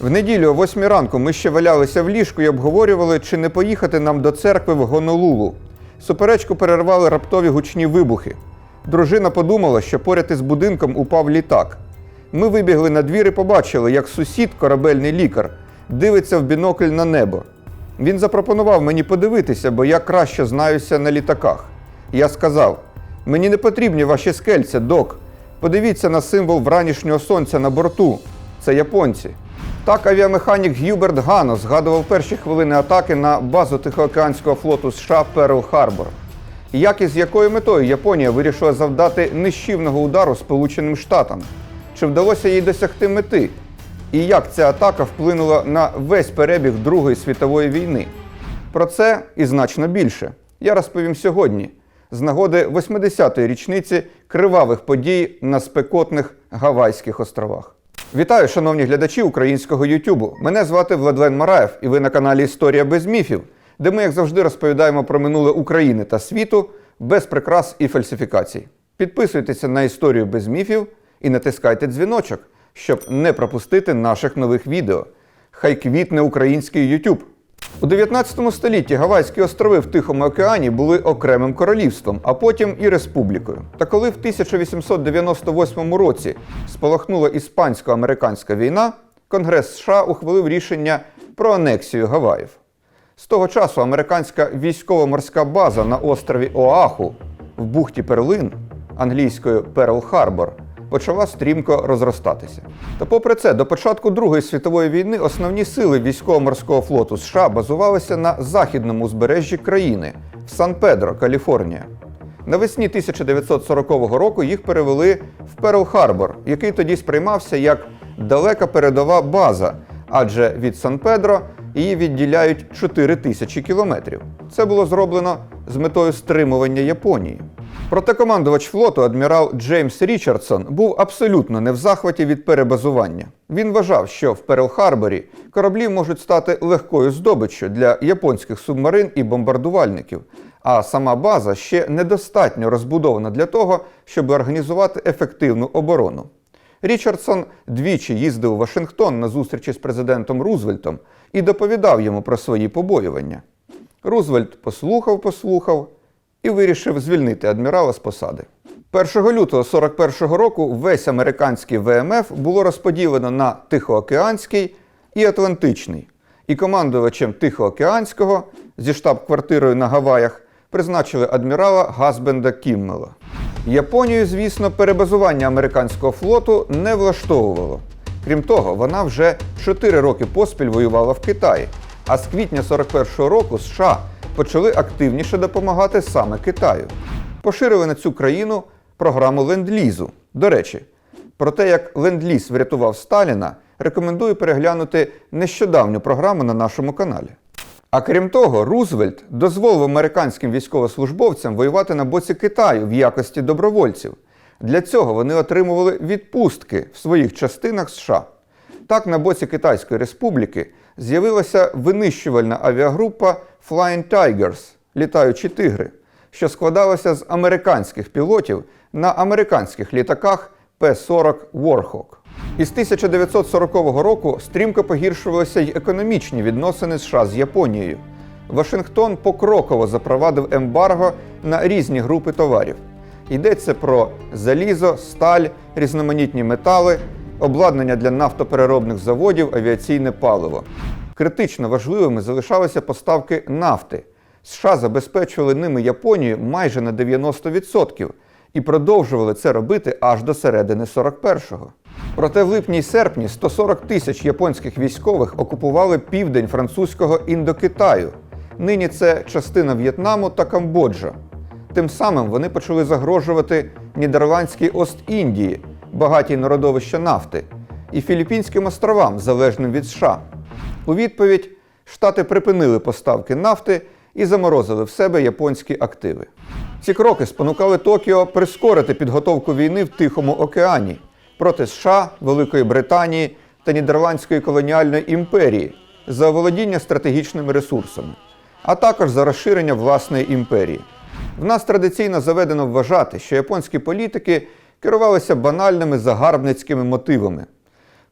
В неділю о 8 ранку ми ще валялися в ліжку і обговорювали, чи не поїхати нам до церкви в Гонолулу. Суперечку перервали раптові гучні вибухи. Дружина подумала, що поряд із будинком упав літак. Ми вибігли на двір і побачили, як сусід, корабельний лікар, дивиться в бінокль на небо. Він запропонував мені подивитися, бо я краще знаюся на літаках. Я сказав: мені не потрібні ваші скельця, док. Подивіться на символ вранішнього сонця на борту. Це японці. Так авіамеханік Гюберт Гано згадував перші хвилини атаки на базу Тихоокеанського флоту США Перл Харбор. Як і з якою метою Японія вирішила завдати нищівного удару Сполученим Штатам? Чи вдалося їй досягти мети? І як ця атака вплинула на весь перебіг Другої світової війни? Про це і значно більше я розповім сьогодні, з нагоди 80-ї річниці кривавих подій на спекотних Гавайських островах. Вітаю, шановні глядачі українського Ютубу. Мене звати Владлен Мараєв, і ви на каналі Історія без міфів, де ми, як завжди, розповідаємо про минуле України та світу без прикрас і фальсифікацій. Підписуйтеся на історію без міфів і натискайте дзвіночок, щоб не пропустити наших нових відео. Хай квітне український Ютуб. У 19 столітті Гавайські острови в Тихому океані були окремим королівством, а потім і республікою. Та коли в 1898 році спалахнула іспансько-американська війна, Конгрес США ухвалив рішення про анексію Гаваїв. З того часу американська військово-морська база на острові Оаху в бухті Перлин, англійською Перл Харбор, почала стрімко розростатися. Та попри це, до початку Другої світової війни основні сили військово-морського флоту США базувалися на західному узбережжі країни в Сан-Педро, Каліфорнія. Навесні 1940 року їх перевели в Перл-Харбор, який тоді сприймався як далека передова база, адже від Сан-Педро її відділяють 4 тисячі кілометрів. Це було зроблено з метою стримування Японії. Проте командувач флоту адмірал Джеймс Річардсон був абсолютно не в захваті від перебазування. Він вважав, що в Перл-Харборі кораблі можуть стати легкою здобиччю для японських субмарин і бомбардувальників, а сама база ще недостатньо розбудована для того, щоб організувати ефективну оборону. Річардсон двічі їздив у Вашингтон на зустрічі з президентом Рузвельтом і доповідав йому про свої побоювання. Рузвельт послухав, послухав і вирішив звільнити адмірала з посади. 1 лютого 41-го року весь американський ВМФ було розподілено на Тихоокеанський і Атлантичний. І командувачем Тихоокеанського зі штаб-квартирою на Гаваях призначили адмірала Газбенда Кіммела. Японію, звісно, перебазування американського флоту не влаштовувало. Крім того, вона вже 4 роки поспіль воювала в Китаї, а з квітня 41-го року США почали активніше допомагати саме Китаю. Поширили на цю країну програму ленд-лізу. До речі, про те, як ленд-ліз врятував Сталіна, рекомендую переглянути нещодавню програму на нашому каналі. А крім того, Рузвельт дозволив американським військовослужбовцям воювати на боці Китаю в якості добровольців. Для цього вони отримували відпустки в своїх частинах США. Так, на боці Китайської республіки з'явилася винищувальна авіагрупа Flying Tigers літаючі тигри, що складалася з американських пілотів на американських літаках П-40 Warhawk. Із 1940 року стрімко погіршувалися й економічні відносини США з Японією. Вашингтон покроково запровадив ембарго на різні групи товарів. Йдеться про залізо, сталь, різноманітні метали, обладнання для нафтопереробних заводів, авіаційне паливо. Критично важливими залишалися поставки нафти. США забезпечували ними Японію майже на 90% і продовжували це робити аж до середини 41-го. Проте в липні й серпні 140 тисяч японських військових окупували південь французького індокитаю. Нині це частина В'єтнаму та Камбоджа. Тим самим вони почали загрожувати Нідерландській Ост-Індії, багатій на родовища нафти, і Філіппінським островам, залежним від США. У відповідь Штати припинили поставки нафти і заморозили в себе японські активи. Ці кроки спонукали Токіо прискорити підготовку війни в Тихому океані проти США, Великої Британії та Нідерландської колоніальної імперії за володіння стратегічними ресурсами, а також за розширення власної імперії. В нас традиційно заведено вважати, що японські політики керувалися банальними загарбницькими мотивами.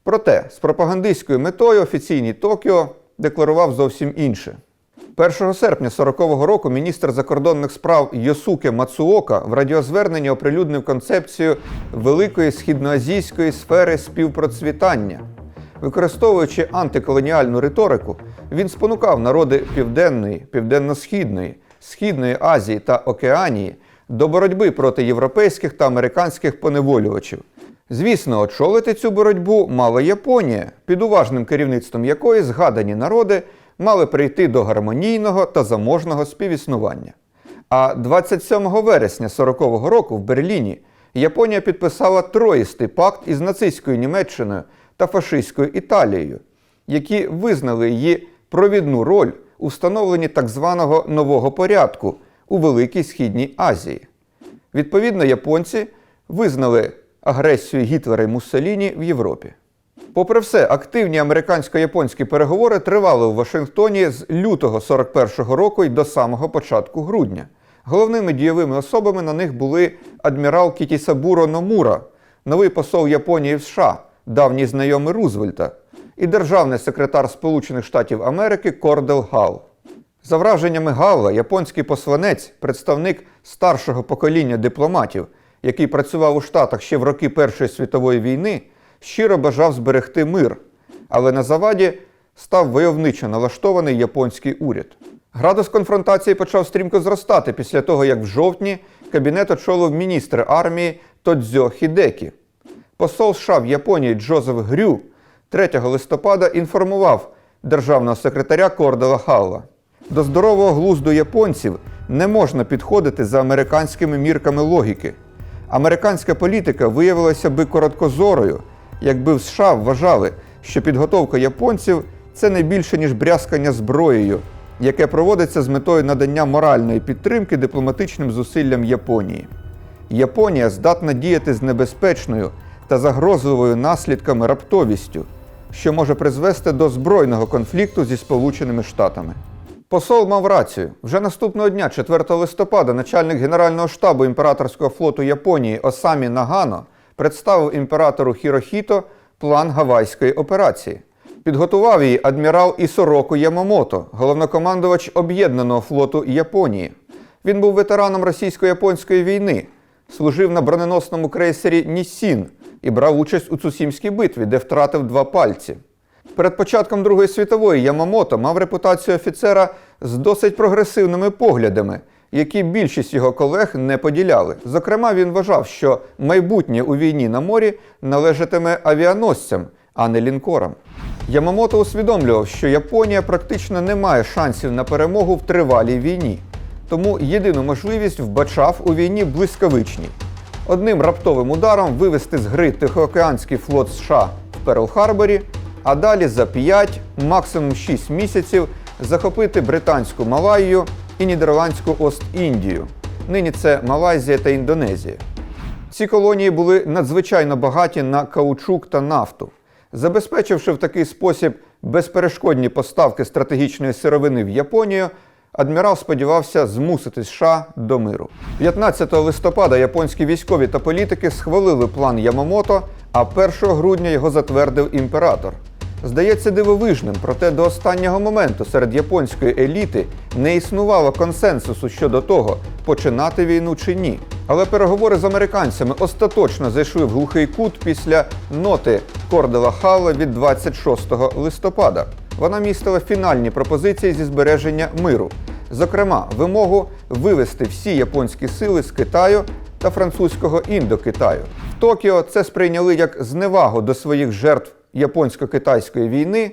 Проте з пропагандистською метою офіційний Токіо декларував зовсім інше. 1 серпня 40-го року міністр закордонних справ Йосуке Мацуока в радіозверненні оприлюднив концепцію великої східноазійської сфери співпроцвітання. Використовуючи антиколоніальну риторику, він спонукав народи Південної, Південно-Східної, Східної Азії та Океанії до боротьби проти європейських та американських поневолювачів. Звісно, очолити цю боротьбу мала Японія, під уважним керівництвом якої згадані народи мали прийти до гармонійного та заможного співіснування. А 27 вересня 40-го року в Берліні Японія підписала троїстий пакт із нацистською Німеччиною та фашистською Італією, які визнали її провідну роль у встановленні так званого нового порядку у Великій Східній Азії. Відповідно, японці визнали агресію Гітлера і Муссоліні в Європі. Попри все, активні американсько-японські переговори тривали у Вашингтоні з лютого 41-го року й до самого початку грудня. Головними дієвими особами на них були адмірал Кітісабуро Номура, новий посол Японії в США, давній знайомий Рузвельта, і державний секретар Сполучених Штатів Америки Кордел Гал. За враженнями Галла, японський посланець, представник старшого покоління дипломатів, який працював у Штатах ще в роки Першої світової війни, щиро бажав зберегти мир, але на заваді став войовничо налаштований японський уряд. Градус конфронтації почав стрімко зростати після того, як в жовтні кабінет очолив міністр армії Тодзьо Хідекі. Посол США в Японії Джозеф Грю 3 листопада інформував державного секретаря Кордела Халла. До здорового глузду японців не можна підходити за американськими мірками логіки. Американська політика виявилася би короткозорою, якби в США вважали, що підготовка японців це не більше ніж брязкання зброєю, яке проводиться з метою надання моральної підтримки дипломатичним зусиллям Японії. Японія здатна діяти з небезпечною та загрозливою наслідками раптовістю, що може призвести до збройного конфлікту зі Сполученими Штатами. Посол мав рацію. Вже наступного дня, 4 листопада, начальник Генерального штабу імператорського флоту Японії Осамі Нагано представив імператору Хірохіто план гавайської операції. Підготував її адмірал Ісороку Ямамото, головнокомандувач Об'єднаного флоту Японії. Він був ветераном російсько-японської війни, служив на броненосному крейсері Нісін і брав участь у Цусімській битві, де втратив два пальці. Перед початком Другої світової Ямамото мав репутацію офіцера з досить прогресивними поглядами, які більшість його колег не поділяли. Зокрема, він вважав, що майбутнє у війні на морі належатиме авіаносцям, а не лінкорам. Ямамото усвідомлював, що Японія практично не має шансів на перемогу в тривалій війні, тому єдину можливість вбачав у війні блискавичній. Одним раптовим ударом вивести з гри Тихоокеанський флот США в Перл-Харборі, а далі за 5, максимум 6 місяців захопити британську Малайю і нідерландську Ост-Індію. Нині це Малайзія та Індонезія. Ці колонії були надзвичайно багаті на каучук та нафту. Забезпечивши в такий спосіб безперешкодні поставки стратегічної сировини в Японію, адмірал сподівався змусити США до миру. 15 листопада японські військові та політики схвалили план Ямамото, а 1 грудня його затвердив імператор. Здається дивовижним, проте до останнього моменту серед японської еліти не існувало консенсусу щодо того, починати війну чи ні. Але переговори з американцями остаточно зайшли в глухий кут після ноти Кордела Халла від 26 листопада. Вона містила фінальні пропозиції зі збереження миру, зокрема, вимогу вивести всі японські сили з Китаю та французького індокитаю. В Токіо це сприйняли як зневагу до своїх жертв японсько-китайської війни,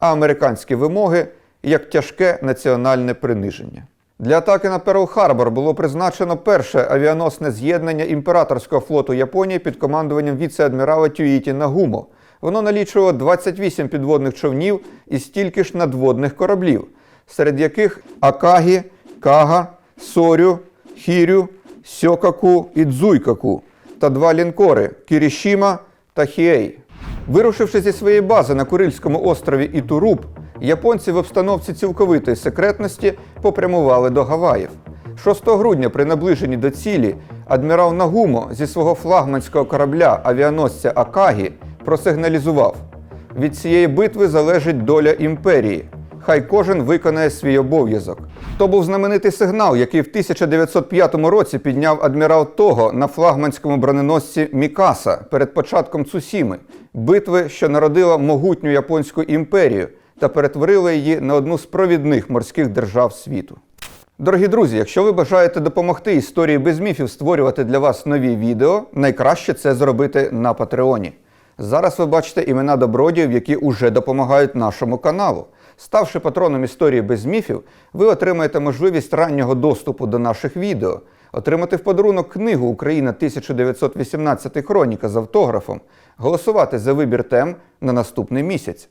а американські вимоги як тяжке національне приниження. Для атаки на Перл-Харбор було призначено перше авіаносне з'єднання імператорського флоту Японії під командуванням віце-адмірала Тюїті Нагумо. Воно налічувало 28 підводних човнів і стільки ж надводних кораблів, серед яких Акагі, Кага, Сорю, Хірю, Сьокаку і Дзуйкаку та два лінкори Кірішіма та Хіей. Вирушивши зі своєї бази на Курильському острові Ітуруб, японці в обстановці цілковитої секретності попрямували до Гаваїв. 6 грудня при наближенні до цілі адмірал Нагумо зі свого флагманського корабля авіаносця Акагі просигналізував: Від цієї битви залежить доля імперії. Хай кожен виконає свій обов'язок. То був знаменитий сигнал, який в 1905 році підняв адмірал Того на флагманському броненосці Мікаса перед початком Цусіми, битви, що народила могутню японську імперію та перетворила її на одну з провідних морських держав світу. Дорогі друзі, якщо ви бажаєте допомогти історії без міфів створювати для вас нові відео, найкраще це зробити на Патреоні. Зараз ви бачите імена добродіїв, які уже допомагають нашому каналу. Ставши патроном історії без міфів, ви отримаєте можливість раннього доступу до наших відео, отримати в подарунок книгу Україна 1918 хроніка з автографом, голосувати за вибір тем на наступний місяць.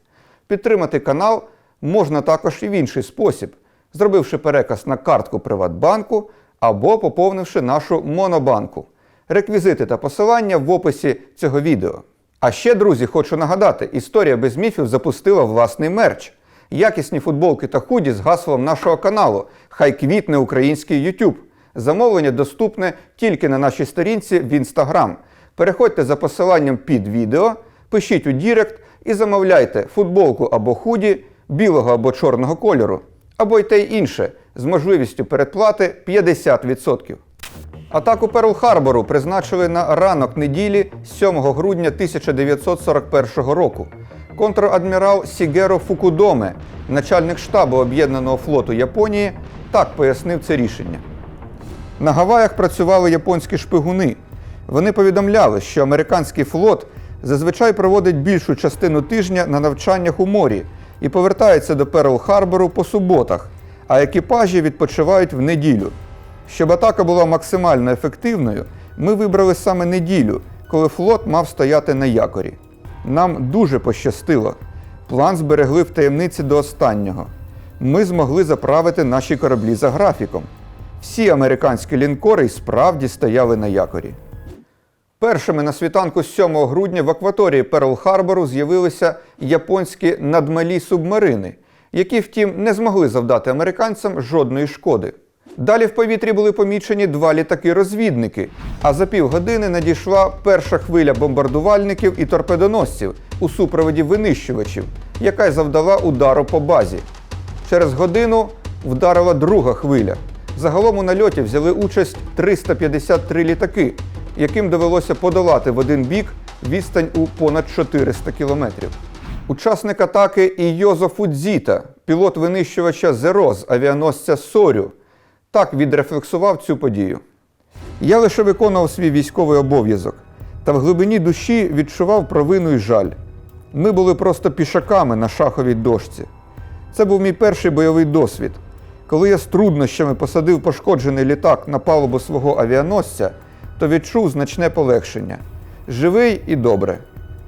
Підтримати канал можна також і в інший спосіб, зробивши переказ на картку Приватбанку або поповнивши нашу монобанку. Реквізити та посилання в описі цього відео. А ще, друзі, хочу нагадати, історія без міфів запустила власний мерч. Якісні футболки та худі з гаслом нашого каналу. Хай квітне український YouTube. Замовлення доступне тільки на нашій сторінці в Instagram. Переходьте за посиланням під відео, пишіть у Дірект і замовляйте футболку або худі білого або чорного кольору, або й те й інше з можливістю передплати 50%. Атаку Перл-Харбору призначили на ранок неділі 7 грудня 1941 року. Контрадмірал Сігеро Фукудоме, начальник штабу Об'єднаного флоту Японії, так пояснив це рішення. На Гаваях працювали японські шпигуни. Вони повідомляли, що американський флот зазвичай проводить більшу частину тижня на навчаннях у морі і повертається до Перл-Харбору по суботах, а екіпажі відпочивають в неділю. Щоб атака була максимально ефективною, ми вибрали саме неділю, коли флот мав стояти на якорі. Нам дуже пощастило. План зберегли в таємниці до останнього. Ми змогли заправити наші кораблі за графіком. Всі американські лінкори й справді стояли на якорі. Першими на світанку 7 грудня в акваторії Перл-Харбору з'явилися японські надмалі субмарини, які, втім, не змогли завдати американцям жодної шкоди. Далі в повітрі були помічені два літаки-розвідники, а за півгодини надійшла перша хвиля бомбардувальників і торпедоносців у супроводі винищувачів, яка й завдала удару по базі. Через годину вдарила друга хвиля. Загалом у нальоті взяли участь 353 літаки, яким довелося подолати в один бік відстань у понад 400 кілометрів. Учасник атаки Ійозо Фудзіта, пілот винищувача Зеро з авіаносця Сорю, так відрефлексував цю подію. Я лише виконував свій військовий обов'язок та в глибині душі відчував провину і жаль. Ми були просто пішаками на шаховій дошці. Це був мій перший бойовий досвід. Коли я з труднощами посадив пошкоджений літак на палубу свого авіаносця, то відчув значне полегшення. Живий і добре.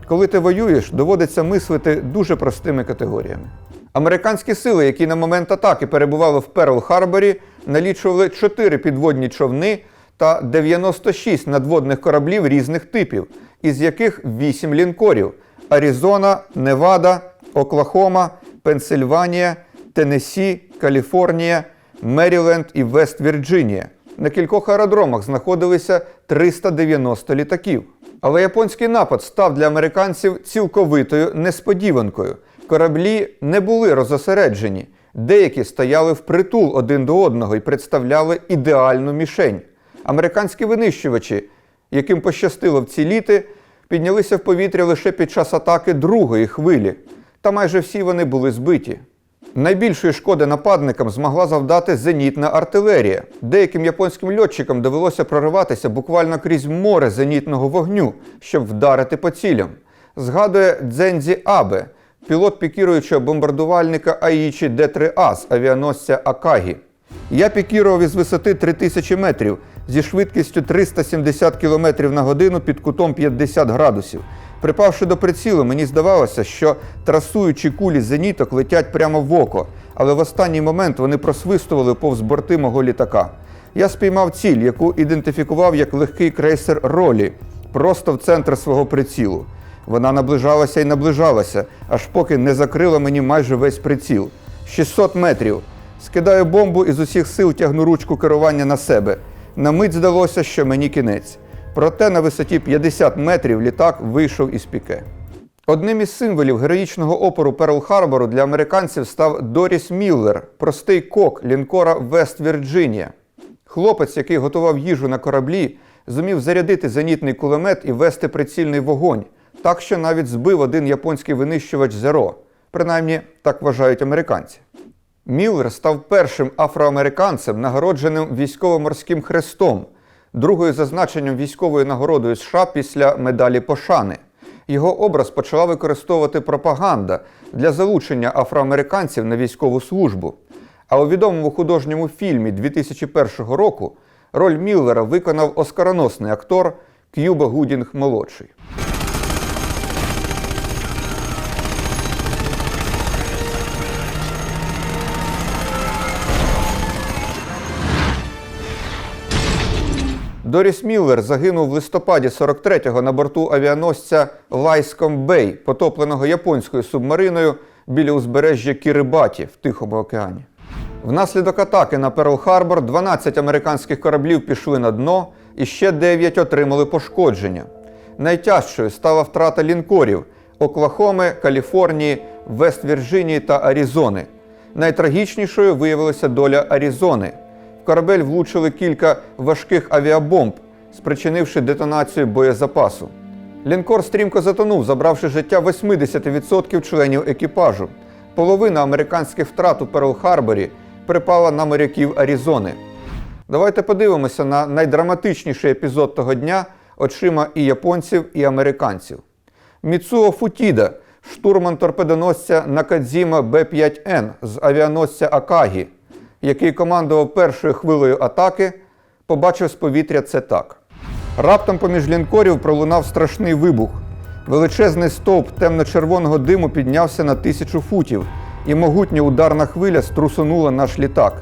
Коли ти воюєш, доводиться мислити дуже простими категоріями. Американські сили, які на момент атаки перебували в Перл-Харборі, налічували 4 підводні човни та 96 надводних кораблів різних типів, із яких 8 лінкорів: Аризона, Невада, Оклахома, Пенсильванія, Теннессі, Каліфорнія, Меріленд і Вест-Вірджинія. На кількох аеродромах знаходилися 390 літаків. Але японський напад став для американців цілковитою несподіванкою. Кораблі не були розосереджені. Деякі стояли впритул один до одного і представляли ідеальну мішень. Американські винищувачі, яким пощастило вціліти, піднялися в повітря лише під час атаки другої хвилі, та майже всі вони були збиті. Найбільшої шкоди нападникам змогла завдати зенітна артилерія. Деяким японським льотчикам довелося прориватися буквально крізь море зенітного вогню, щоб вдарити по цілям. Згадує Дзензі Абе, пілот пікіруючого бомбардувальника Аїчі Д-3А з авіаносця Акагі. Я пікірував із висоти 3000 метрів зі швидкістю 370 км на годину під кутом 50 градусів. Припавши до прицілу, мені здавалося, що трасуючі кулі зеніток летять прямо в око, але в останній момент вони просвистували повз борти мого літака. Я спіймав ціль, яку ідентифікував як легкий крейсер Ролі, просто в центр свого прицілу. Вона наближалася і наближалася, аж поки не закрила мені майже весь приціл. 600 метрів. Скидаю бомбу і з усіх сил тягну ручку керування на себе. На мить здалося, що мені кінець. Проте на висоті 50 метрів літак вийшов із піке. Одним із символів героїчного опору Перл-Харбору для американців став Доріс Міллер, простий кок лінкора Вест Вірджинія. Хлопець, який готував їжу на кораблі, зумів зарядити зенітний кулемет і вести прицільний вогонь, так що навіть збив один японський винищувач Зеро. Принаймні, так вважають американці. Міллер став першим афроамериканцем, нагородженим військово-морським хрестом, другою за значенням військовою нагородою США після медалі пошани. Його образ почала використовувати пропаганда для залучення афроамериканців на військову службу. А у відомому художньому фільмі 2001 року роль Міллера виконав оскароносний актор К'юба Гудінг молодший. Доріс Міллер загинув в листопаді 43-го на борту авіаносця Лайском Бей, потопленого японською субмариною біля узбережжя Кірибаті в Тихому океані. Внаслідок атаки на Перл-Харбор 12 американських кораблів пішли на дно і ще 9 отримали пошкодження. Найтяжчою стала втрата лінкорів Оклахоми, Каліфорнії, Вест-Вірджинії та Аризони. Найтрагічнішою виявилася доля Аризони. Корабель влучили кілька важких авіабомб, спричинивши детонацію боєзапасу. Лінкор стрімко затонув, забравши життя 80% членів екіпажу. Половина американських втрат у Перл-Харборі припала на моряків Аризони. Давайте подивимося на найдраматичніший епізод того дня очима і японців, і американців. Міцуо Футіда, штурман торпедоносця Накадзіма Б-5Н з авіаносця Акагі, який командував першою хвилею атаки, побачив з повітря це так. Раптом поміж лінкорів пролунав страшний вибух. Величезний стовп темно-червоного диму піднявся на тисячу футів, і могутня ударна хвиля струсунула наш літак.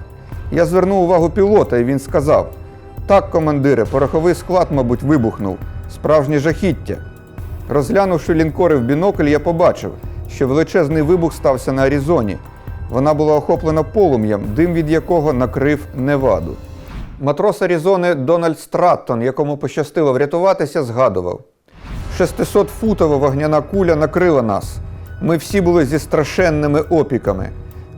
Я звернув увагу пілота, і він сказав: Так, командире, пороховий склад, мабуть, вибухнув. Справжнє жахіття. Розглянувши лінкори в бінокль, я побачив, що величезний вибух стався на Аризоні. Вона була охоплена полум'ям, дим від якого накрив Неваду. Матрос Аризони Дональд Страттон, якому пощастило врятуватися, згадував: 600-футова вогняна куля накрила нас. Ми всі були зі страшенними опіками.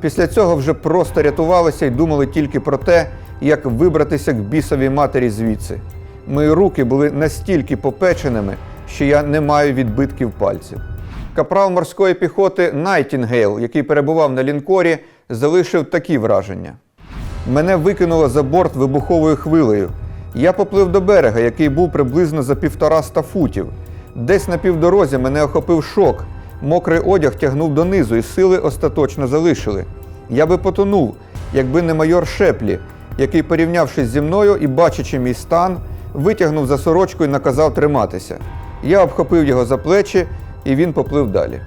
Після цього вже просто рятувалися і думали тільки про те, як вибратися к бісовій матері звідси. Мої руки були настільки попеченими, що я не маю відбитків пальців. Капрал морської піхоти Найтінгейл, який перебував на лінкорі, залишив такі враження. Мене викинуло за борт вибуховою хвилею. Я поплив до берега, який був приблизно за півтораста футів. Десь на півдорозі мене охопив шок. Мокрий одяг тягнув донизу, і сили остаточно залишили. Я би потонув, якби не майор Шеплі, який, порівнявшись зі мною і бачачи мій стан, витягнув за сорочку і наказав триматися. Я обхопив його за плечі, і він поплив далі.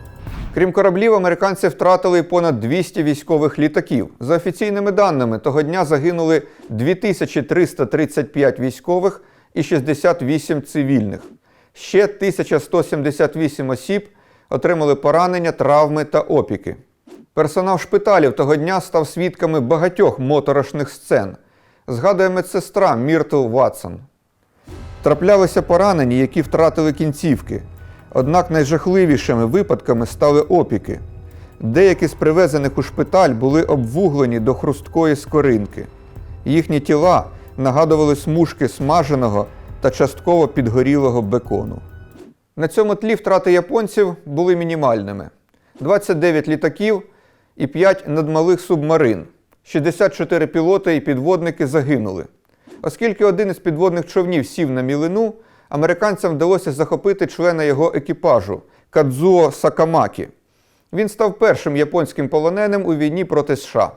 Крім кораблів, американці втратили понад 200 військових літаків. За офіційними даними, того дня загинули 2335 військових і 68 цивільних. Ще 1178 осіб отримали поранення, травми та опіки. Персонал шпиталів того дня став свідками багатьох моторошних сцен. Згадує медсестра Міртл Ватсон. Траплялися поранені, які втратили кінцівки. Однак найжахливішими випадками стали опіки. Деякі з привезених у шпиталь були обвуглені до хрусткої скоринки. Їхні тіла нагадували смужки смаженого та частково підгорілого бекону. На цьому тлі втрати японців були мінімальними: 29 літаків і 5 надмалих субмарин. 64 пілоти і підводники загинули. Оскільки один із підводних човнів сів на мілину, американцям вдалося захопити члена його екіпажу Кадзуо Сакамакі. Він став першим японським полоненим у війні проти США.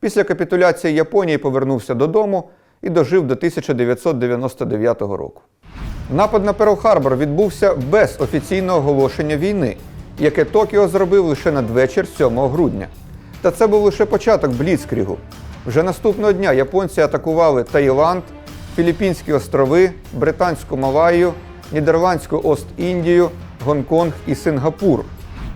Після капітуляції Японії повернувся додому і дожив до 1999 року. Напад на Перл-Харбор відбувся без офіційного оголошення війни, яке Токіо зробив лише надвечір 7 грудня. Та це був лише початок Бліцкрігу. Вже наступного дня японці атакували Таїланд, Філіппінські острови, Британську Малайю, Нідерландську Ост-Індію, Гонконг і Сингапур.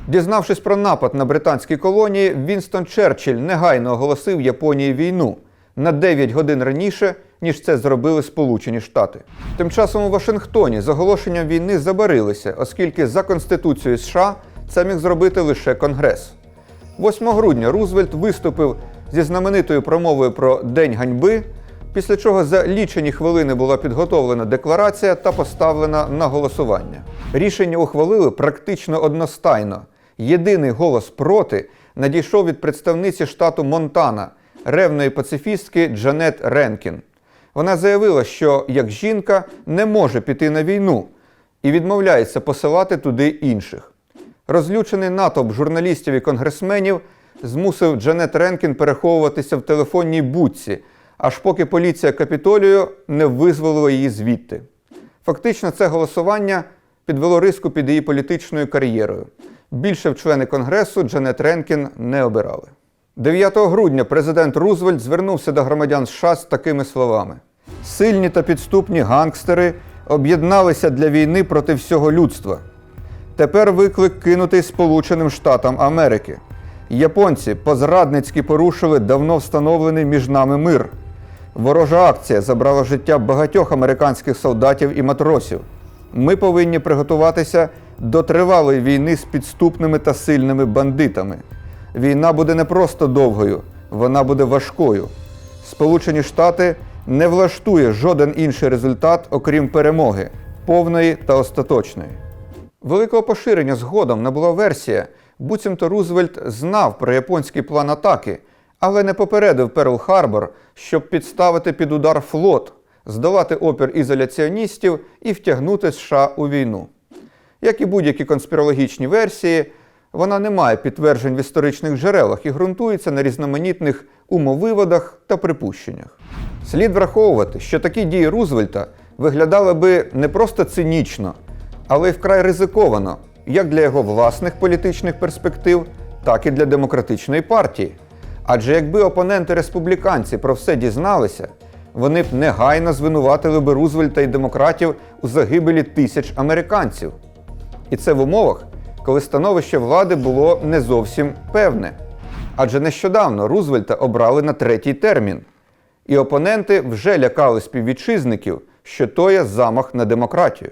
Дізнавшись про напад на британські колонії, Вінстон Черчилль негайно оголосив Японії війну на 9 годин раніше, ніж це зробили Сполучені Штати. Тим часом у Вашингтоні з оголошенням війни забарилися, оскільки за Конституцією США це міг зробити лише Конгрес. 8 грудня Рузвельт виступив зі знаменитою промовою про День ганьби, після чого за лічені хвилини була підготовлена декларація та поставлена на голосування. Рішення ухвалили практично одностайно. Єдиний голос проти надійшов від представниці штату Монтана, ревної пацифістки Джанет Ренкін. Вона заявила, що як жінка не може піти на війну і відмовляється посилати туди інших. Розлючений натовп журналістів і конгресменів змусив Джанет Ренкін переховуватися в телефонній будці, аж поки поліція Капітолію не визволила її звідти. Фактично, це голосування підвело риску під її політичною кар'єрою. Більше в члени Конгресу Джанет Ренкін не обирали. 9 грудня президент Рузвельт звернувся до громадян США з такими словами: сильні та підступні гангстери об'єдналися для війни проти всього людства. Тепер виклик кинутий Сполученим Штатам Америки. Японці позрадницьки порушили давно встановлений між нами мир. Ворожа акція забрала життя багатьох американських солдатів і матросів. Ми повинні приготуватися до тривалої війни з підступними та сильними бандитами. Війна буде не просто довгою, вона буде важкою. Сполучені Штати не влаштує жоден інший результат, окрім перемоги, повної та остаточної. Великого поширення згодом набула версія, буцімто Рузвельт знав про японський план атаки, але не попередив Перл-Харбор, щоб підставити під удар флот, здолати опір ізоляціоністів і втягнути США у війну. Як і будь-які конспірологічні версії, вона не має підтверджень в історичних джерелах і ґрунтується на різноманітних умовиводах та припущеннях. Слід враховувати, що такі дії Рузвельта виглядали би не просто цинічно, але й вкрай ризиковано як для його власних політичних перспектив, так і для демократичної партії. Адже якби опоненти республіканці про все дізналися, вони б негайно звинуватили би Рузвельта і демократів у загибелі тисяч американців. І це в умовах, коли становище влади було не зовсім певне. Адже нещодавно Рузвельта обрали на третій термін. І опоненти вже лякали співвітчизників, що то є замах на демократію.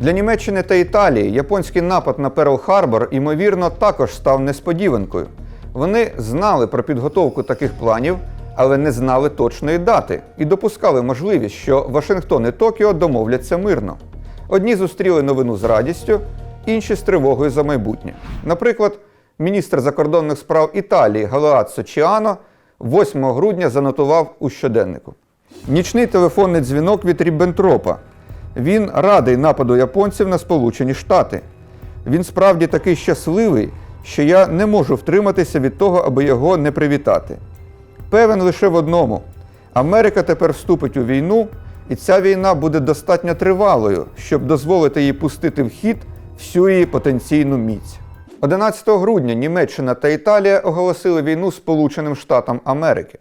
Для Німеччини та Італії японський напад на Перл-Харбор, ймовірно, також став несподіванкою. Вони знали про підготовку таких планів, але не знали точної дати і допускали можливість, що Вашингтон і Токіо домовляться мирно. Одні зустріли новину з радістю, інші з тривогою за майбутнє. Наприклад, міністр закордонних справ Італії Галеаццо Чіано 8 грудня занотував у щоденнику. Нічний телефонний дзвінок від Ріббентропа. Він радий нападу японців на Сполучені Штати. Він справді такий щасливий, що я не можу втриматися від того, аби його не привітати. Певен лише в одному: Америка тепер вступить у війну, і ця війна буде достатньо тривалою, щоб дозволити їй пустити в хід всю її потенційну міць. 11 грудня Німеччина та Італія оголосили війну Сполученим Штатам Америки.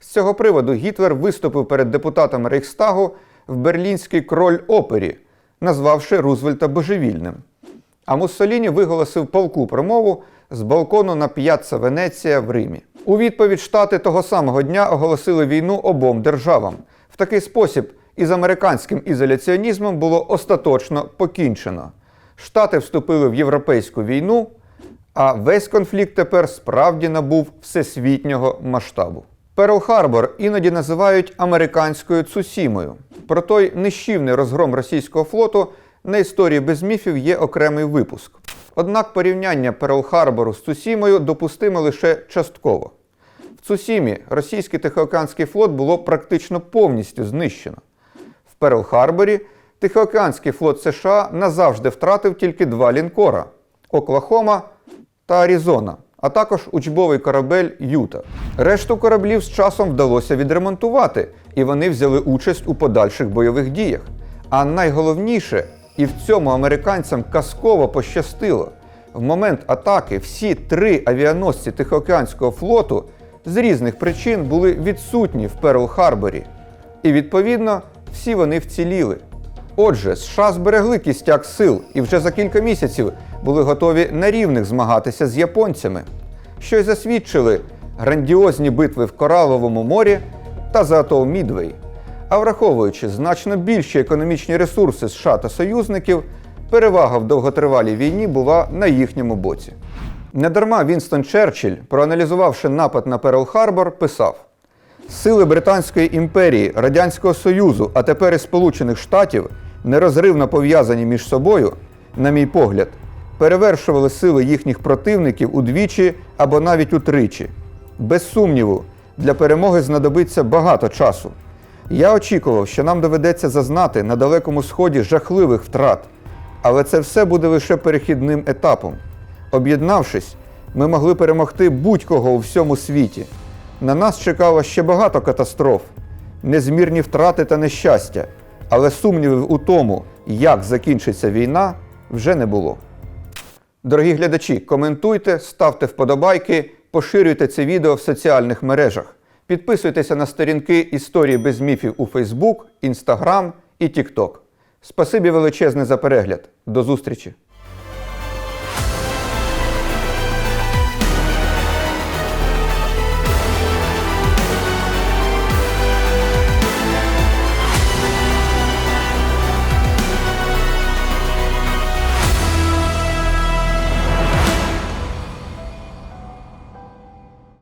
З цього приводу Гітлер виступив перед депутатами Рейхстагу в берлінській кроль опері, назвавши Рузвельта божевільним. А Муссоліні виголосив полку промову з балкону на п'яцца Венеція в Римі. У відповідь Штати того самого дня оголосили війну обом державам. В такий спосіб із американським ізоляціонізмом було остаточно покінчено. Штати вступили в європейську війну, а весь конфлікт тепер справді набув всесвітнього масштабу. Перл-Харбор іноді називають американською Цусімою. Про той нищівний розгром російського флоту на історії без міфів є окремий випуск. Однак порівняння Перл-Харбору з Цусімою допустимо лише частково. В Цусімі російський Тихоокеанський флот було практично повністю знищено. В Перл-Харборі Тихоокеанський флот США назавжди втратив тільки два лінкора Оклахома та Аризона, а також учбовий корабель Юта. Решту кораблів з часом вдалося відремонтувати, і вони взяли участь у подальших бойових діях. А найголовніше, і в цьому американцям казково пощастило. В момент атаки всі три авіаносці Тихоокеанського флоту з різних причин були відсутні в Перл-Харборі. І відповідно всі вони вціліли. Отже, США зберегли кістяк сил і вже за кілька місяців були готові на рівних змагатися з японцями, що й засвідчили грандіозні битви в Кораловому морі та за атол Мідвей. А враховуючи значно більші економічні ресурси США та союзників, перевага в довготривалій війні була на їхньому боці. Недарма Вінстон Черчилль, проаналізувавши напад на Перл-Харбор, писав: Сили Британської імперії, Радянського Союзу, а тепер і Сполучених Штатів, нерозривно пов'язані між собою, на мій погляд, перевершували сили їхніх противників удвічі або навіть утричі. Без сумніву, для перемоги знадобиться багато часу. Я очікував, що нам доведеться зазнати на Далекому Сході жахливих втрат, але це все буде лише перехідним етапом. Об'єднавшись, ми могли перемогти будь-кого у всьому світі. На нас чекало ще багато катастроф, незмірні втрати та нещастя, але сумнівів у тому, як закінчиться війна, вже не було. Дорогі глядачі, коментуйте, ставте вподобайки, поширюйте це відео в соціальних мережах. Підписуйтеся на сторінки Історії без міфів у Facebook, Instagram і TikTok. Спасибі величезне за перегляд. До зустрічі!